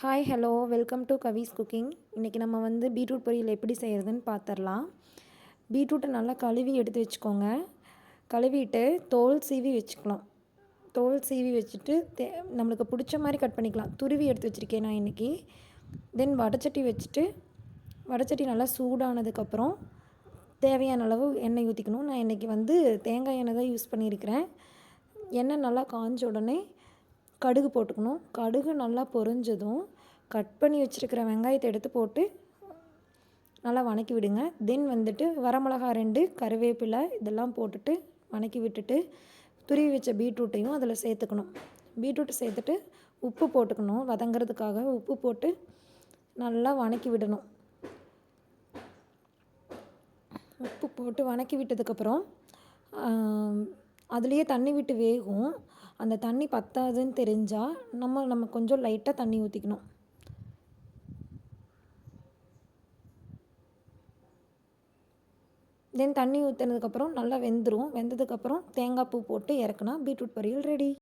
Hi hello welcome to Kavi's cooking இன்றைக்கி நம்ம வந்து பீட்ரூட் பொரியல் எப்படி செய்கிறதுன்னு பார்த்துடலாம் பீட்ரூட்டை நல்லா கழுவி எடுத்து வச்சுக்கோங்க. கழுவிட்டு தோல் சீவி வச்சுக்கலாம். தோல் சீவி வச்சுட்டு தே நம்மளுக்கு பிடிச்ச மாதிரி கட் பண்ணிக்கலாம். துருவி எடுத்து வச்சுருக்கேன் நான் இன்றைக்கி தென் வடச்சட்டி வச்சுட்டு வடச்சட்டி நல்லா சூடானதுக்கப்புறம் தேவையான அளவு எண்ணெய் ஊற்றிக்கணும் நான் இன்றைக்கி வந்து தேங்காய் எண்ணெய் தான் யூஸ் பண்ணியிருக்கிறேன். எண்ணெய் நல்லா காஞ்ச உடனே கடுகு போட்டுக்கணும். கடுகு நல்லா பொரிஞ்சதும் கட் பண்ணி வச்சுருக்கிற வெங்காயத்தை எடுத்து போட்டு நல்லா வணக்கி விடுங்க. தென் வந்துட்டு வரமிளகா ரெண்டு கருவேப்பிலை இதெல்லாம் போட்டுட்டு வணக்கி விட்டுட்டு துருவி வச்ச பீட்ரூட்டையும் அதில் சேர்த்துக்கணும். பீட்ரூட்டை சேர்த்துட்டு உப்பு போட்டுக்கணும். வதங்கிறதுக்காக உப்பு போட்டு நல்லா வணக்கி விடணும். உப்பு போட்டு வணக்கி விட்டதுக்கப்புறம் அதுலேயே தண்ணி விட்டு வேகும். அந்த தண்ணி பத்தாதுன்னு தெரிஞ்சால் நம்ம நம்ம கொஞ்சம் லைட்டாக தண்ணி ஊற்றிக்கணும் தென் தண்ணி ஊற்றினதுக்கப்புறம் நல்லா வெந்துடும் வெந்ததுக்கப்புறம் தேங்காய் பூ போட்டு இறக்குனா பீட்ரூட் பொரியல் ரெடி